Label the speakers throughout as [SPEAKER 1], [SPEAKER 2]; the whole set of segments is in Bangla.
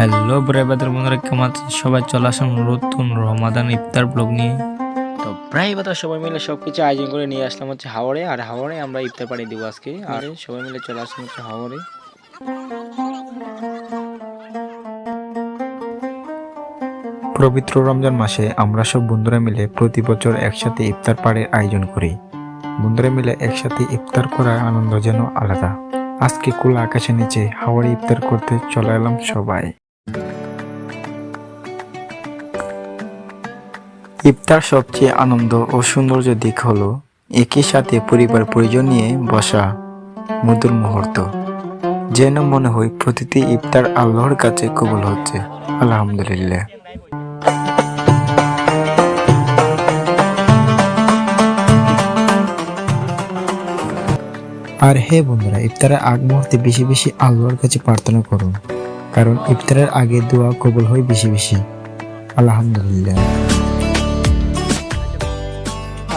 [SPEAKER 1] হ্যালো ব্রাইবাদের বন্ধুরা, কেমন আছেন? সবাই চলে আসুন নতুন রমাদান ইফতার ব্লগ নিয়ে। তো প্রায় বাতার সবাই মিলে সব কিছু আয়োজন করে নিয়ে আসলাম হচ্ছে হাওড়ে, আর হাওড়ে আমরা ইফতার পাড়ি দিব আজকে। আর সবাই মিলে চলে আসলাম হচ্ছে হাওড়ে।
[SPEAKER 2] পবিত্র রমজান মাসে আমরা সব বন্ধুরা মিলে প্রতি বছর একসাথে ইফতার পাড়ের আয়োজন করি। বন্ধুরা মিলে একসাথে ইফতার করার আনন্দ যেন আলাদা। আজকে খোলা আকাশের নিচে হাওড়ে ইফতার করতে চলে এলাম সবাই। ইফতার সবচেয়ে আনন্দ ও সৌন্দর্য দিক হলো একই সাথে পরিবার পরিজন নিয়ে বসা মধুর মুহূর্ত। যেন মনে হয় প্রতিটি ইফতার আল্লাহর কাছে কবুল হচ্ছে। আলহামদুলিল্লাহ। আর হে বন্ধুরা, ইফতারের আগ মুহূর্তে বেশি বেশি আল্লাহর কাছে প্রার্থনা করুন। কারণ ইফতারের আগে দোয়া কবুল হয় বেশি বেশি। আলহামদুলিল্লাহ।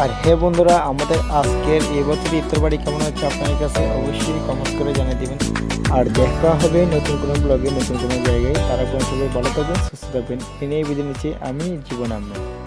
[SPEAKER 2] আর হে বন্ধুরা, আমাদের আজকের এই বছর ইফতার বাড়ি কেমন হচ্ছে আপনাদের কাছে অবশ্যই কমেন্ট করে জানিয়ে দেবেন। আর দেখা হবে নতুন কোনো ব্লগে নতুন কোনো জায়গায়। তারা কোনো সবাই ভালো থাকবেন, সুস্থ থাকবেন। এ নিয়ে বিদায় নিচ্ছি। আমি জীবন আহমেদ।